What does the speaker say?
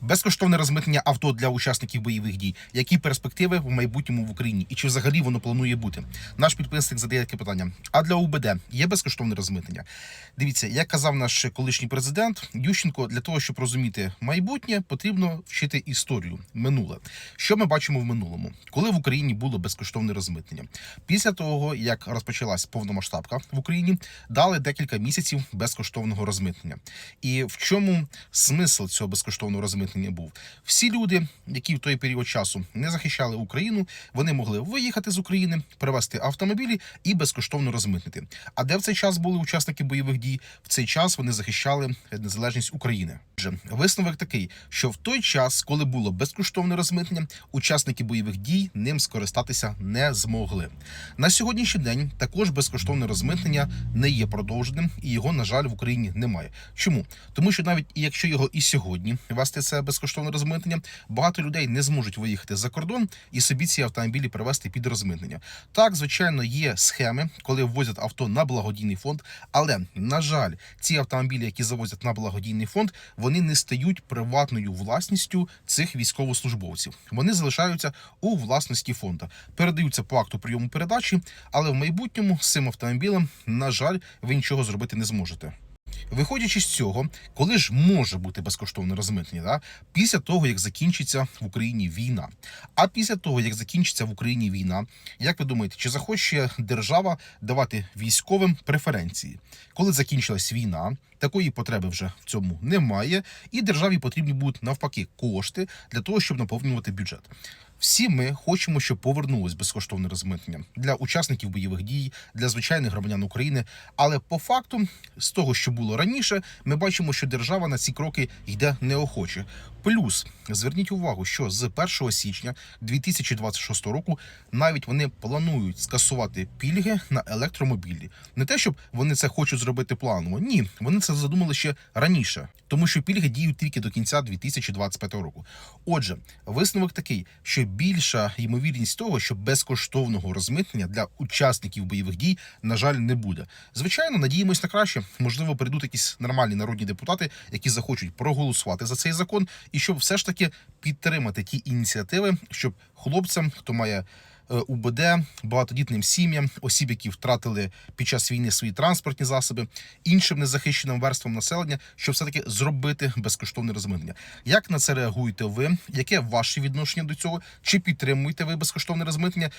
безкоштовне розмитнення авто для учасників бойових дій. Які перспективи в майбутньому в Україні і чи взагалі воно планує бути? Наш підписник задає таке питання: а для УБД є безкоштовне розмитнення? Дивіться, як казав наш колишній президент Ющенко, для того, щоб розуміти майбутнє, потрібно вчити історію минуле. Що ми бачимо в минулому, коли в Україні було безкоштовне розмитнення? Після того, як розпочалась повномасштабка в Україні, дали декілька місяців безкоштовного розмитнення. І в чому смисл цього безкоштовного розмитнення був? Всі люди, які в той період часу не захищали Україну, вони могли виїхати з України, привезти автомобілі і безкоштовно розмитнити. А де в цей час були учасники бойових дій? В цей час вони захищали незалежність України. Отже, висновок такий, що в той час, коли було безкоштовне розмитнення, учасники бойових дій ним скористатися не змогли. На сьогоднішній день також безкоштовне розмитнення не є продовженим, і його, на жаль, в Україні немає. Чому? Тому що навіть якщо його і сьогодні вести це безкоштовне розмитнення, багато людей не зможуть виїхати за кордон і собі ці автомобілі привезти під розмитнення. Так, звичайно, є схеми, коли ввозять авто на благодійний фонд, але на жаль, ці автомобілі, які завозять на благодійний фонд, вони не стають приватною власністю цих військовослужбовців. Вони залишаються у власності фонду, передаються по акту прийому передачі, але в майбутньому з цим автомобілем, на жаль, ви нічого зробити не зможете. Виходячи з цього, коли ж може бути безкоштовне розмитнення, да? після того як закінчиться в Україні війна. А після того як закінчиться в Україні війна, як ви думаєте, чи захоче держава давати військовим преференції? Коли закінчилась війна, такої потреби вже в цьому немає, і державі потрібні будуть навпаки кошти для того, щоб наповнювати бюджет. Всі ми хочемо, щоб повернулось безкоштовне розмитнення для учасників бойових дій, для звичайних громадян України. Але по факту, з того, що було раніше, ми бачимо, що держава на ці кроки йде неохоче. Плюс зверніть увагу, що з 1 січня 2026 року навіть вони планують скасувати пільги на електромобілі. Не те, щоб вони це хочуть зробити планово. Ні, вони це задумали ще раніше, тому що пільги діють тільки до кінця 2025 року. Отже, висновок такий, що більша ймовірність того, що безкоштовного розмитнення для учасників бойових дій, на жаль, не буде. Звичайно, надіємось на краще. Можливо, прийдуть якісь нормальні народні депутати, які захочуть проголосувати за цей закон, і щоб все ж таки підтримати ті ініціативи, щоб хлопцям, хто має УБД, багатодітним сім'ям, осіб, які втратили під час війни свої транспортні засоби, іншим незахищеним верствам населення, щоб все таки зробити безкоштовне розмитнення. Як на це реагуєте ви? Яке ваше відношення до цього? Чи підтримуєте ви безкоштовне розмитнення?